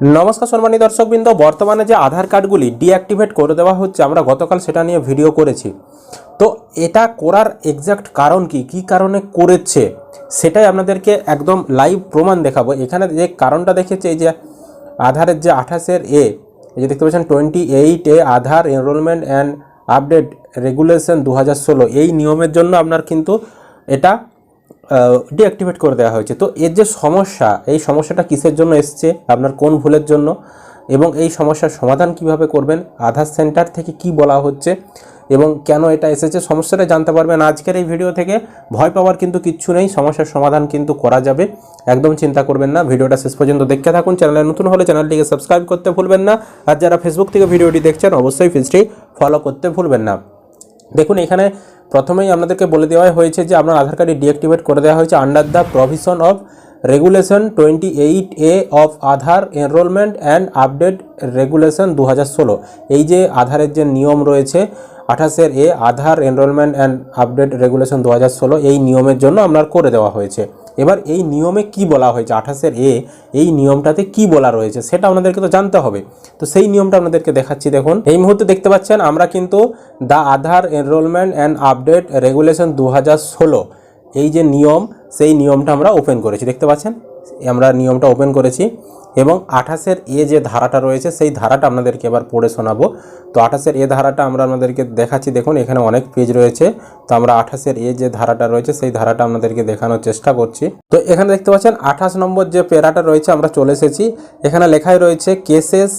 নমস্কার সম্মানী দর্শকবৃন্দ, বর্তমানে যে আধার কার্ডগুলি ডিঅ্যাক্টিভেট করে দেওয়া হচ্ছে, আমরা গতকাল সেটা নিয়ে ভিডিও করেছি। তো এটা করার এক্স্যাক্ট কারণ কি? কি কারণে করেছে? সেটাই আপনাদেরকে একদম লাইভ প্রমাণ দেখাবো। এখানে যে কারণটা দেখেছে, এই যে আধারের যে আঠাশের এ, এই যে দেখতে পাচ্ছেন twenty eight A Aadhaar enrolment and update regulation দু হাজার ষোলো। এই নিয়মের জন্য আপনার কিন্তু এটা ডিঅ্যাক্টিভেট করে দেওয়া হয়েছে। তো এর যে সমস্যা, এই সমস্যাটা কিসের জন্য এসছে, আপনার কোন ভুলের জন্য, এবং এই সমস্যার সমাধান কীভাবে করবেন, আধার সেন্টার থেকে কি বলা হচ্ছে, এবং কেন এটা এসেছে সমস্যাটা জানতে পারবেন আজকের এই ভিডিও থেকে। ভয় পাওয়ার কিন্তু কিচ্ছু নেই, সমস্যার সমাধান কিন্তু করা যাবে। একদম চিন্তা করবেন না, ভিডিওটা শেষ পর্যন্ত দেখতে থাকুন। চ্যানেলে নতুন হলে চ্যানেলটিকে সাবস্ক্রাইব করতে ভুলবেন না, আর যারা ফেসবুক থেকে ভিডিওটি দেখছেন, অবশ্যই পেজটি ফলো করতে ভুলবেন না। দেখুন, এখানে প্রথমেই আপনাদেরকে বলে দেওয়া হয়েছে যে আপনার আধার কার্ডে ডিঅ্যাক্টিভেট করে দেওয়া হয়েছে under the provision of regulation twenty eight A of Aadhaar enrolment and update regulation দু হাজার ষোলো। এই যে আধারের যে নিয়ম রয়েছে, আঠাশের A Aadhaar enrolment and update regulation দু হাজার ষোলো, এই নিয়মের জন্য আপনার করে দেওয়া হয়েছে। এবার এই নিয়মে কি বলা হয়েছে? আঠাশের এ, এই নিয়মটাতে কি বলা রয়েছে সেটা আপনাদেরকে তো জানতে হবে। তো সেই নিয়মটা আপনাদেরকে দেখাচ্ছি, দেখুন। এই মুহূর্তে দেখতে পাচ্ছেন আমরা কিন্তু the Aadhaar enrolment and update regulation দু হাজার ষোলো, এই যে নিয়ম, সেই নিয়মটা আমরা ওপেন করেছি। দেখতে পাচ্ছেন? আমরা নিয়মটা ওপেন করেছি। এবং আঠাশের এ যে ধারাটা রয়েছে, সেই ধারাটা আপনাদেরকে এবার পড়ে শোনাবো। তো আঠাশের এ ধারাটা আমরা আপনাদেরকে দেখাচ্ছি। দেখুন, এখানে অনেক পেজ রয়েছে। তো আমরা আঠাশের এ যে ধারাটা রয়েছে, সেই ধারাটা আপনাদেরকে দেখানোর চেষ্টা করছি। তো এখানে দেখতে পাচ্ছেন, আঠাশ নম্বর যে পেরাটা রয়েছে, আমরা চলে এসেছি। এখানে লেখাই রয়েছে, cases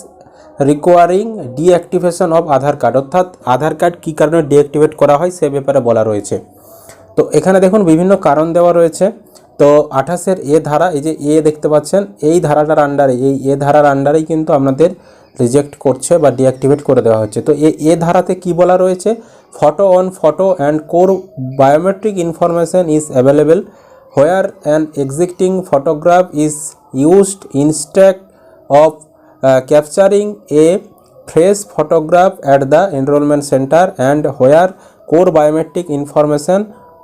requiring deactivation of Aadhaar card. অর্থাৎ আধার কার্ড কী কারণে ডিঅ্যাক্টিভেট করা হয়, সে ব্যাপারে বলা রয়েছে। তো এখানে দেখুন, বিভিন্ন কারণ দেওয়া রয়েছে। তো আঠাশের এ ধারা, এই যে এ দেখতে পাচ্ছেন, এই ধারাটার আন্ডারে এই এ ধারার আন্ডারেই কিন্তু আপনাদের রিজেক্ট করছে বা ডিঅ্যাক্টিভেট করে দেওয়া হচ্ছে। তো এ এ ধারাতে কি বলা রয়েছে? Photo on photo and core biometric information is available where an existing photograph is used instead of capturing a fresh photograph at the enrolment centre and where core biometric information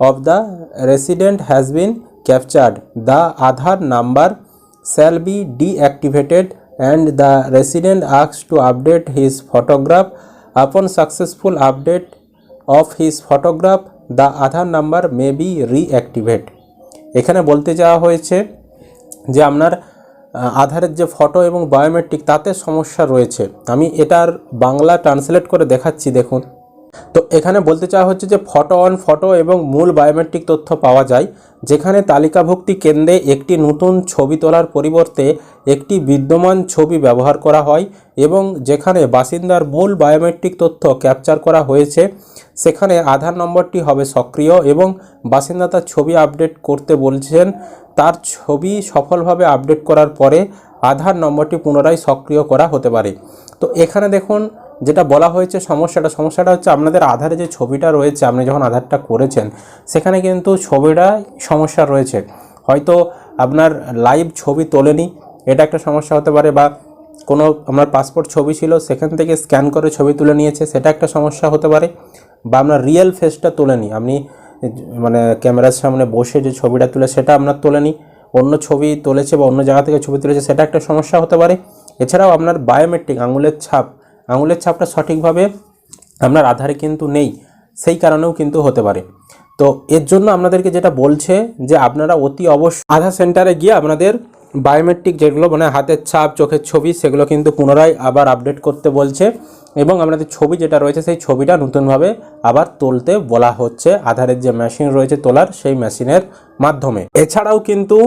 of the resident has been captured the Aadhaar number shall be deactivated and the resident asked to update his photograph upon successful update of his photograph the Aadhaar number may be reactivate এখানে বলতে যাওয়া হয়েছে যে আপনার আধারের যে photo এবং biometric তাতে সমস্যা রয়েছে আমি এটার বাংলা ট্রান্সলেট করে দেখাচ্ছি দেখুন তো এখানে বলতে চাওয়া হচ্ছে যে ফটো অন ফটো এবং মূল বায়োমেট্রিক তথ্য পাওয়া যায়, যেখানে তালিকাভুক্তি কেন্দ্রে একটি নতুন ছবি তোলার পরিবর্তে একটি বিদ্যমান ছবি ব্যবহার করা হয় এবং যেখানে বাসিন্দার মূল বায়োমেট্রিক তথ্য ক্যাপচার করা হয়েছে, সেখানে আধার নম্বরটি হবে সক্রিয় এবং বাসিন্দা তার ছবি আপডেট করতে বলছেন। তার ছবি সফলভাবে আপডেট করার পরে আধার নম্বরটি পুনরায় সক্রিয় করা হতে পারে। তো এখানে দেখুন যেটা বলা হয়েছে সমস্যাটা সমস্যাটা হচ্ছে আপনাদের আধারে যে ছবিটা রয়েছে, আপনি যখন আধারটা করেছেন, সেখানে কিন্তু ছবিটা সমস্যা রয়েছে। হয়তো আপনার লাইভ ছবি তোলেনি, এটা একটা সমস্যা হতে পারে বা কোনো আপনার পাসপোর্ট ছবি ছিল, সেখান থেকে স্ক্যান করে ছবি তুলে নিয়েছে, সেটা একটা সমস্যা হতে পারে বা আপনার রিয়েল ফেসটা তোলেনি। আপনি মানে ক্যামেরার সামনে বসে যে ছবিটা তুলে, সেটা আপনার তোলেনি। অন্য ছবি তুলেছে বা অন্য জায়গা থেকে ছবি তুলেছে, সেটা একটা সমস্যা হতে পারে। এছাড়াও আপনার বায়োমেট্রিক আঙুলের ছাপ আঙুলের ছাপটা সঠিকভাবে আপনার আধারে কিন্তু নেই, সেই কারণেও কিন্তু হতে পারে। তো এর জন্য আপনাদেরকে যেটা বলছে যে আপনারা অতি অবশ্য আধার সেন্টারে গিয়ে আপনাদের বায়োমেট্রিক যেগুলো মানে হাতের ছাপ, চোখের ছবি, সেগুলো কিন্তু পুনরায় আবার আপডেট করতে বলছে এবং আপনাদের ছবি যেটা রয়েছে সেই ছবিটা নতুনভাবে আবার তুলতে বলা হচ্ছে। আধারের যে মেশিন রয়েছে তোলার, সেই মেশিনের মাধ্যমে। এছাড়াও কিন্তু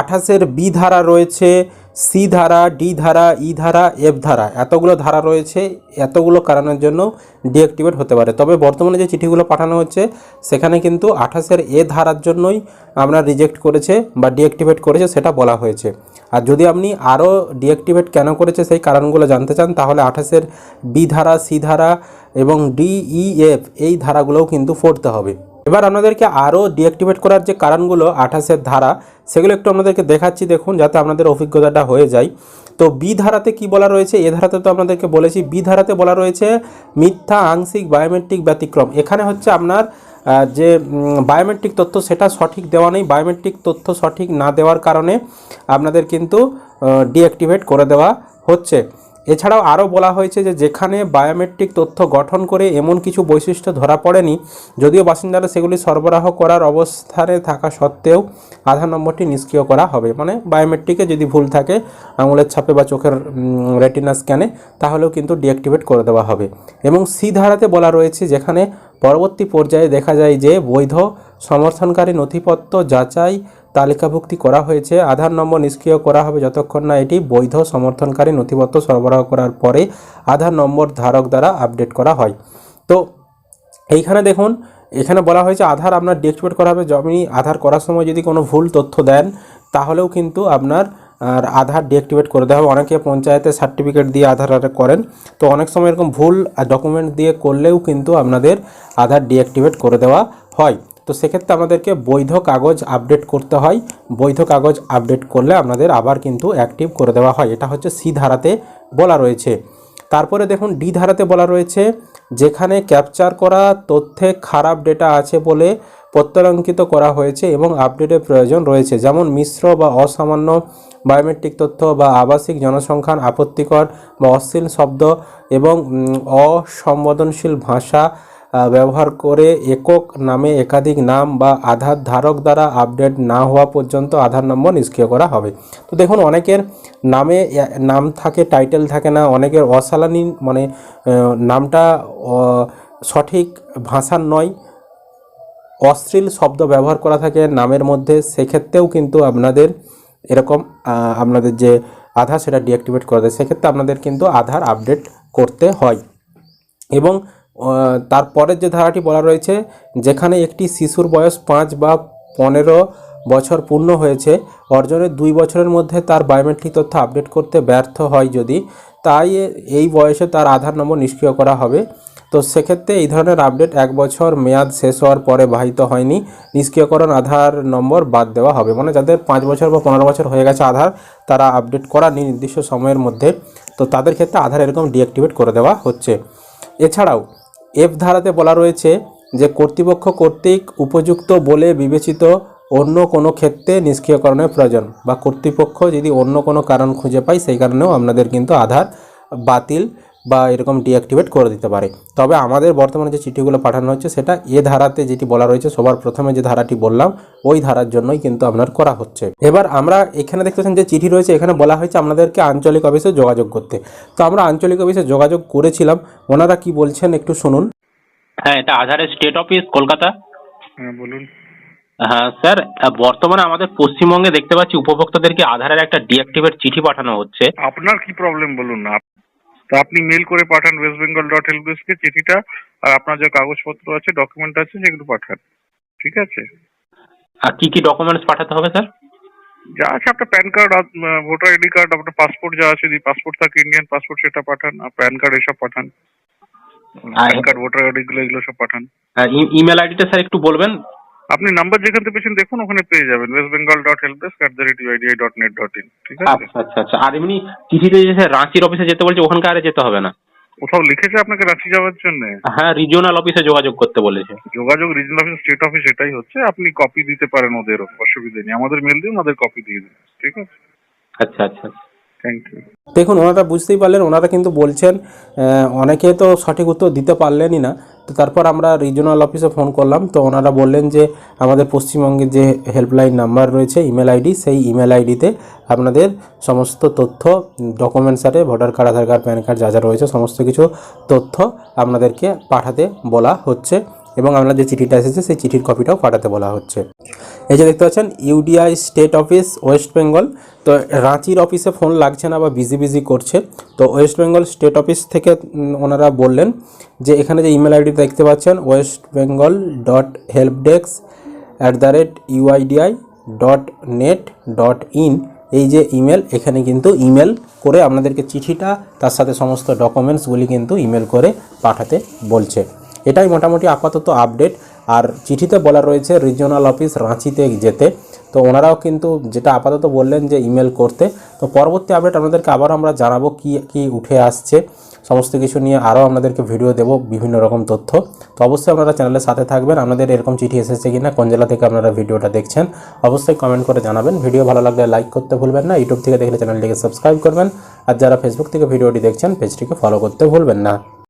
আঠাশের বি ধারা রয়েছে সি ধারা, ডি ধারা, ই ধারা, এফ ধারা, এতগুলো ধারা রয়েছে, এতগুলো কারণের জন্য ডিঅ্যাক্টিভেট হতে পারে। তবে বর্তমানে যে চিঠিগুলো পাঠানো হচ্ছে, সেখানে কিন্তু আঠাশের এ ধারার জন্যই আপনার রিজেক্ট করেছে বা ডিঅ্যাক্টিভেট করেছে সেটা বলা হয়েছে। আর যদি আপনি আরও ডিঅ্যাক্টিভেট কেন করেছে সেই কারণগুলো জানতে চান, তাহলে আঠাশের বি ধারা, সি ধারা এবং ডিইএফ এই ধারাগুলোও কিন্তু পড়তে হবে। এবার আপনাদেরকে আরও ডিঅ্যাক্টিভেট করার যে কারণগুলো আঠাশের ধারা, সেগুলো একটু আপনাদেরকে দেখাচ্ছি, দেখুন, যাতে আপনাদের অভিজ্ঞতাটা হয়ে যায়। তো বি ধারাতে কি বলা রয়েছে? এ ধারাতে তো আপনাদেরকে বলেছি, বি ধারাতে বলা রয়েছে মিথ্যা, আংশিক বায়োমেট্রিক ব্যতিক্রম। এখানে হচ্ছে আপনার যে বায়োমেট্রিক তথ্য, সেটা সঠিক দেওয়া নেই। বায়োমেট্রিক তথ্য সঠিক না দেওয়ার কারণে আপনাদের কিন্তু ডিঅ্যাক্টিভেট করে দেওয়া হচ্ছে। এছাড়াও আরও বলা হয়েছে যে যেখানে বায়োমেট্রিক তথ্য গঠন করে এমন কিছু বৈশিষ্ট্য ধরা পড়েনি, যদিও বাসিন্দারা সেগুলি সরবরাহ করার অবস্থানে থাকা সত্ত্বেও আধার নম্বরটি নিষ্ক্রিয় করা হবে। মানে বায়োমেট্রিকে যদি ভুল থাকে আঙুলের ছাপে বা চোখের রেটিনা স্ক্যানে, তাহলেও কিন্তু ডিঅ্যাক্টিভেট করে দেওয়া হবে। এবং সি ধারাতে বলা রয়েছে যেখানে পরবর্তী পর্যায়ে দেখা যায় যে বৈধ সমর্থনকারী নথিপত্র যাচাই তালিকাভুক্তি করা হয়েছে। আধার নম্বর নিষ্ক্রিয় করা হবে যতক্ষণ না এটি বৈধ সমর্থনকারী নথিপত্র সরবরাহ করার পরে আধার নম্বর ধারক দ্বারা আপডেট করা হয়। তো এইখানে দেখুন, এখানে বলা হয়েছে আধার আপনার ডিএক্টিভেট করা হবে। আপনি আধার করার সময় যদি কোনো ভুল তথ্য দেন, তাহলেও কিন্তু আপনার, আর আধার ডিঅ্যাক্টিভেট করে দেওয়া হবে। অনেকে পঞ্চায়েতে সার্টিফিকেট দিয়ে আধার করেন। তো অনেক সময় এরকম ভুল ডকুমেন্ট দিয়ে করলেও কিন্তু আপনাদের আধার ডিঅ্যাক্টিভেট করে দেওয়া হয়। তো সেক্ষেত্রে আমাদেরকে বৈধ কাগজ আপডেট করতে হয়। বৈধ কাগজ আপডেট করলে আপনাদের আবার কিন্তু অ্যাক্টিভ করে দেওয়া হয়। এটা হচ্ছে সি ধারাতে বলা রয়েছে। তারপরে দেখুন ডি ধারাতে বলা রয়েছে যেখানে ক্যাপচার করা তথ্যে খারাপ ডেটা আছে বলে প্রত্যয়ঙ্কিত করা হয়েছে এবং আপডেটের প্রয়োজন রয়েছে। যেমন মিশ্র বা অসামান্য বায়োমেট্রিক তথ্য বা আবাসিক জনসংখ্যান আপত্তিকর বা অশ্লীল শব্দ এবং উম, অসংবেদনশীল ভাষা ব্যবহার করে একক নামে একাধিক নাম বা আধার ধারক দ্বারা আপডেট না হওয়া পর্যন্ত আধার নম্বর নিষ্ক্রিয় করা হবে। তো দেখুন, অনেকের নামে নাম থাকে টাইটেল থাকে না, অনেকের অসালানি মানে নামটা সঠিক ভাষার নয়, অশ্লীল শব্দ ব্যবহার করা থাকে নামের মধ্যে, সেক্ষেত্রেও কিন্তু আপনাদের এরকম আপনাদের যে আধার সেটা ডিঅ্যাক্টিভেট করে দেয়। সেক্ষেত্রে আপনাদের কিন্তু আধার আপডেট করতে হয়। এবং তারপরের যে ধারাটি বলা রয়েছে, যেখানে একটি শিশুর বয়স পাঁচ বা পনেরো বছর পূর্ণ হয়েছে, অর্জনের দুই বছরের মধ্যে তার বায়োমেট্রিক তথ্য আপডেট করতে ব্যর্থ হয় যদি, তাই এই বয়সে তার আধার নম্বর নিষ্ক্রিয় করা হবে। তো সেক্ষেত্রে এই ধরনের আপডেট এক বছর মেয়াদ শেষ হওয়ার পরে বাহিত হয়নি। নিষ্ক্রিয়করণ আধার নম্বর বাদ দেওয়া হবে। মানে যাদের পাঁচ বছর বা পনেরো বছর হয়ে গেছে আধার, তারা আপডেট করানি নির্দিষ্ট সময়ের মধ্যে। তো তাদের ক্ষেত্রে আধার এরকম ডিঅ্যাক্টিভেট করে দেওয়া হচ্ছে। এছাড়াও এফ ধারাতে বলা রয়েছে যে কর্তৃপক্ষ কর্তৃক উপযুক্ত বলে বিবেচিত অন্য কোনো ক্ষেত্রে নিষ্ক্রিয়করণের প্রয়োজন বা কর্তৃপক্ষ যদি অন্য কোনো কারণ খুঁজে পায়, সেই কারণেও আপনাদের কিন্তু আধার বাতিল বা এরকম ডিঅ্যাক্টিভেট করে দিতে পারে। তবে আমাদের বর্তমানে যে চিঠিগুলো পাঠানো হচ্ছে সেটা এ ধারাতে যেটি বলা রয়েছে সবার প্রথমে যে ধারাটি বললাম ওই ধারার জন্যই কিন্তু আপনার করা হচ্ছে। এবার আমরা এখানে দেখতেছেন যে চিঠি রয়েছে এখানে বলা হয়েছে আপনাদেরকে আঞ্চলিক অফিসে যোগাযোগ করতে। তো আমরা আঞ্চলিক অফিসে যোগাযোগ করেছিলাম ওনারা কি বলছেন একটু শুনুন। হ্যাঁ এটা আধারের স্টেট অফিস কলকাতা। হ্যাঁ বলুন। হ্যাঁ স্যার বর্তমানে আমাদের পশ্চিমবঙ্গে দেখতে পাচ্ছি উপভোক্তাদেরকে আধারের একটা ডিঅ্যাক্টিভেট চিঠি পাঠানো হচ্ছে। আপনার কি প্রবলেম বলুন না? তা আপনি মেল করে পাঠান ওয়েস্ট বেঙ্গল ডট হেল্পডেস্কে চিঠিটা আর আপনার যে কাগজপত্র আছে ডকুমেন্ট আছে সেগুলো পাঠান। ঠিক আছে? আর কি কি ডকুমেন্টস পাঠাতে হবে স্যার যা আছে আপনার pan card voter ID card আপনার পাসপোর্ট যা আছে যদি পাসপোর্ট থাকে ইন্ডিয়ান পাসপোর্ট সেটা পাঠান আর প্যান কার্ড এসব পাঠান। প্যান কার্ড ভোটার আইডি গুলো এগুলো সব পাঠান। ইমেল আইডিটা স্যার একটু বলবেন? আপনি নাম্বার যেখান থেকে পেয়েছেন দেখুন ওখানে পেয়ে যাবেন। West Bengal dot helpdesk at the rate UIDAI dot net dot in ঠিক আছে? আচ্ছা আচ্ছা আচ্ছা। আর এমনি চিঠিতে যে রাঁচির অফিসে যেতে বলছে ওখানকার আরে যেতে হবে না? কোথাও লিখেছে আপনাকে রাঁচি যাওয়ার জন্য? হ্যাঁ রিজিওনাল অফিসে যোগাযোগ করতে বলেছে। যোগাযোগ রিজনাল অফিস স্টেট অফিস এটাই হচ্ছে আপনি কপি দিতে পারেন ওদের অসুবিধা নেই। আমাদের মেল দিন ওদের কপি দিয়ে দিন ঠিক আছে? আচ্ছা আচ্ছা। থ্যাংক ইউ দেখুন, ওনারা বুঝতেই পারলেন, ওনারা কিন্তু বলছেন অনেকে তো সঠিক উত্তর দিতে পারলেনই না। তো তারপর আমরা রিজিওনাল অফিসে ফোন করলাম। তো ওনারা বললেন যে, আমাদের পশ্চিমবঙ্গের যে হেল্পলাইন নাম্বার রয়েছে ইমেল আইডি সেই ইমেল আইডিতে আপনাদের সমস্ত তথ্য ডকুমেন্টস আছে voter card Aadhaar card pan card যা যা রয়েছে, সমস্ত কিছু তথ্য আপনাদেরকে পাঠাতে বলা হচ্ছে। এবং আপনার যে চিঠিটা এসেছে, সেই চিঠির কপিটাও পাঠাতে বলা হচ্ছে। এই যে দেখতে পাচ্ছেন UIDAI state office west Bengal তো রাঁচির অফিসে ফোন লাগছে না বা বিজি বিজি করছে। তো ওয়েস্ট বেঙ্গল স্টেট অফিস থেকে ওনারা বললেন যে, এখানে যে ইমেল আইডি দেখতে পাচ্ছেন west Bengal dot help desk at the rate UIDAI dot net dot in এই যে ইমেল এখানে কিন্তু ইমেল করে আপনাদেরকে চিঠিটা, তার সাথে সমস্ত ডকুমেন্টসগুলি কিন্তু ইমেল করে পাঠাতে বলছে। এটাই মোটামুটি আপাতত আপডেট আর চিঠিতে বলা রয়েছে রিজিওনাল অফিস রাঁচিতে যেতে। তো ওনারাও কিন্তু যেটা আপাতত বললেন যে ইমেল করতে। তো পরবর্তী আপডেট আপনাদেরকে আবার আমরা জানাব কি কি উঠে আসছে। সমস্ত কিছু নিয়ে আরও আপনাদেরকে ভিডিও দেবো বিভিন্ন রকম তথ্য। তো অবশ্যই আপনারা চ্যানেলের সাথে থাকবেন। আপনাদের এরকম চিঠি এসেছে কি না কোন জেলা থেকে আপনারা ভিডিওটা দেখছেন, অবশ্যই কমেন্ট করে জানাবেন। ভিডিও ভালো লাগলে লাইক করতে ভুলবেন না। ইউটিউব থেকে দেখলে চ্যানেলটিকে সাবস্ক্রাইব করবেন। আর যারা ফেসবুক থেকে ভিডিওটি দেখছেন পেজটিকে ফলো করতে ভুলবেন না।